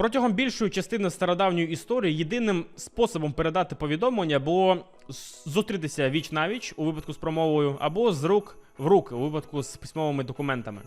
Протягом більшої частини стародавньої історії єдиним способом передати повідомлення було зустрітися віч навіч у випадку з промовою, або з рук в руки у випадку з письмовими документами.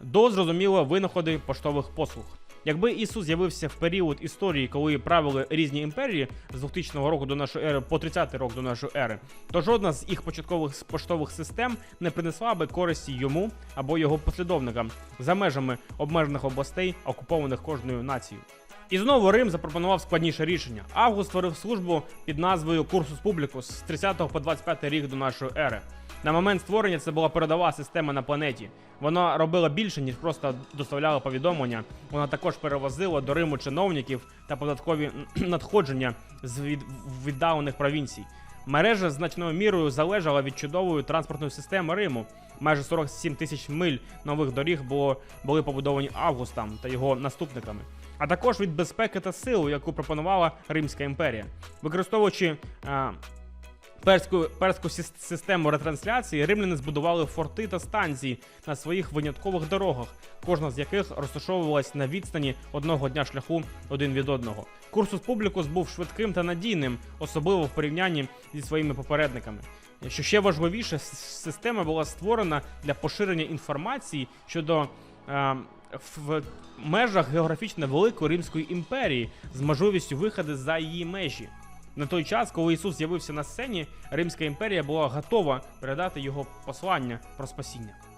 До зрозуміло винаходи поштових послуг. Якби Ісус з'явився в період історії, коли правили різні імперії з 2000 року до нашої ери по 30 рок до нашої ери, то жодна з їх початкових поштових систем не принесла би користі йому або його послідовникам за межами обмежених областей, окупованих кожною нацією. І знову Рим запропонував складніше рішення. Август створив службу під назвою Курсус Публікус з 30 по 25 рік до нашої ери. На момент створення це була передова система на планеті. Вона робила більше, ніж просто доставляла повідомлення. Вона також перевозила до Риму чиновників та податкові надходження з від... віддалених провінцій. Мережа значною мірою залежала від чудової транспортної системи Риму. Майже 47 тисяч миль нових доріг було, були побудовані Августом та його наступниками. А також від безпеки та сили, яку пропонувала Римська імперія, використовуючи е, перську, перську систему ретрансляції, римляни збудували форти та станції на своїх виняткових дорогах, кожна з яких розташовувалась на відстані одного дня шляху один від одного. Курсус Публікус був швидким та надійним, особливо в порівнянні зі своїми попередниками. Що ще важливіше, система була створена для поширення інформації щодо е, в межах географічно великої Римської імперії з можливістю виходу за її межі. На той час, коли Ісус з'явився на сцені, Римська імперія була готова передати його послання про спасіння.